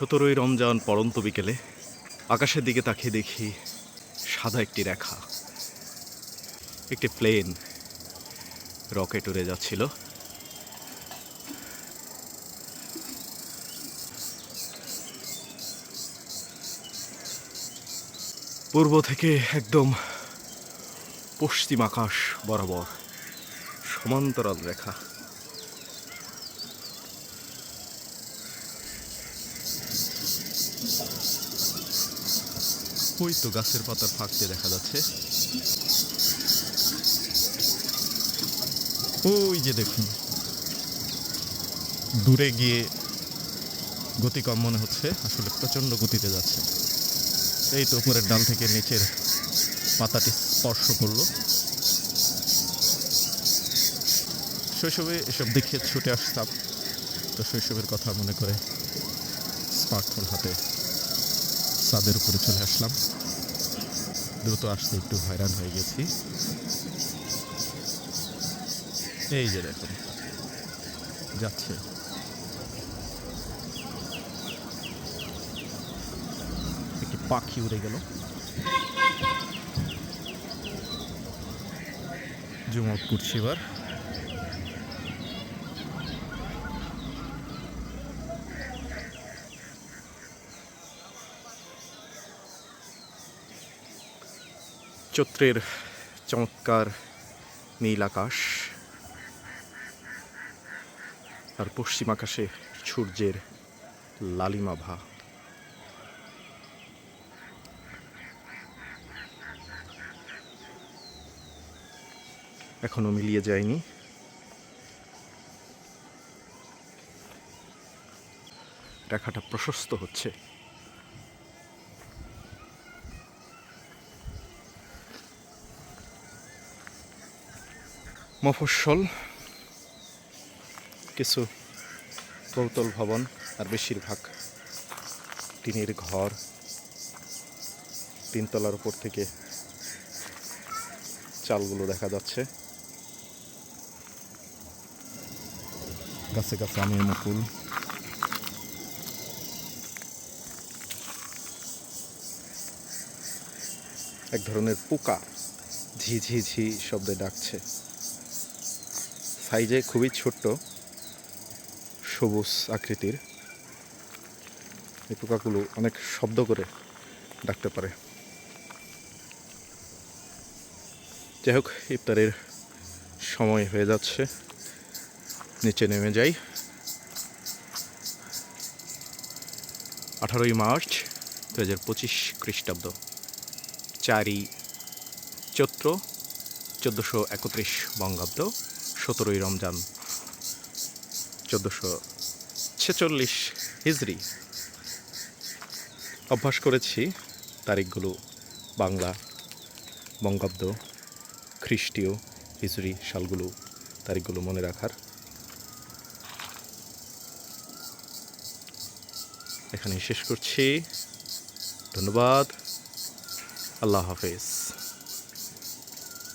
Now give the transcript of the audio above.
সতেরোই রমজান পড়ন্ত বিকেলে আকাশের দিকে তাকিয়ে দেখি সাদা একটি রেখা। একটি প্লেন রকেট উড়ে যাচ্ছিল। পূর্ব থেকে একদম পশ্চিম আকাশ বরাবর সমান্তরাল রেখা। ওই তো গাছের পাতার ফাঁকতে দেখা যাচ্ছে। ওই যে দেখুন। দূরে গিয়ে গতি কম মনে হচ্ছে, আসলে প্রচণ্ড গতিতে যাচ্ছে। এই তো উপরের ডাল থেকে নিচের পাতাটি স্পর্শ করল। শৈশবে এসব দেখে ছুটে আসতাম, তো শৈশবের কথা মনে করে স্মার্টফোন হাতে ছাদের উপরে চলে আসলাম। দ্রুত আসতে একটু হয়রান হয়ে গেছি। এই যে দেখুন, যাচ্ছে। একটি পাখি উড়ে গেল। জুম আউট করছি এবার। চৈত্রের চমৎকার নীল আকাশ। আর পশ্চিম আকাশে সূর্যের লালিমাভা এখনও মিলিয়ে যায়নি। রেখাটা প্রশস্ত হচ্ছে। মফস্বল, কিছু কৌতল ভবন আর বেশিরভাগ টিনের ঘর তিনতলার উপর থেকে চালগুলো দেখা যাচ্ছে। গাছে গাছে আমের মুকুল। এক ধরনের পোকা ঝি ঝি ঝি শব্দে ডাকছে। সাইজে খুবই ছোট্ট, সবুজ আকৃতির। এই পোকাগুলো অনেক শব্দ করে ডাকতে পারে। যাই হোক, ইফতারের সময় হয়ে যাচ্ছে। নিচে নেমে যাই। আঠারোই মার্চ দু হাজার পঁচিশ খ্রিস্টাব্দ। চারই চৈত্র চোদ্দোশো একত্রিশ বঙ্গাব্দ। সতেরোই রমজান, চোদ্দোশো ছেচল্লিশ হিজড়ি অভ্যাস করেছি তারিখগুলো বাংলা, বঙ্গাব্দ, খ্রিস্টীয় হিজড়ি সালগুলো তারিখগুলো মনে রাখার। এখানে শেষ করছি। ধন্যবাদ। আল্লাহ হাফেজ।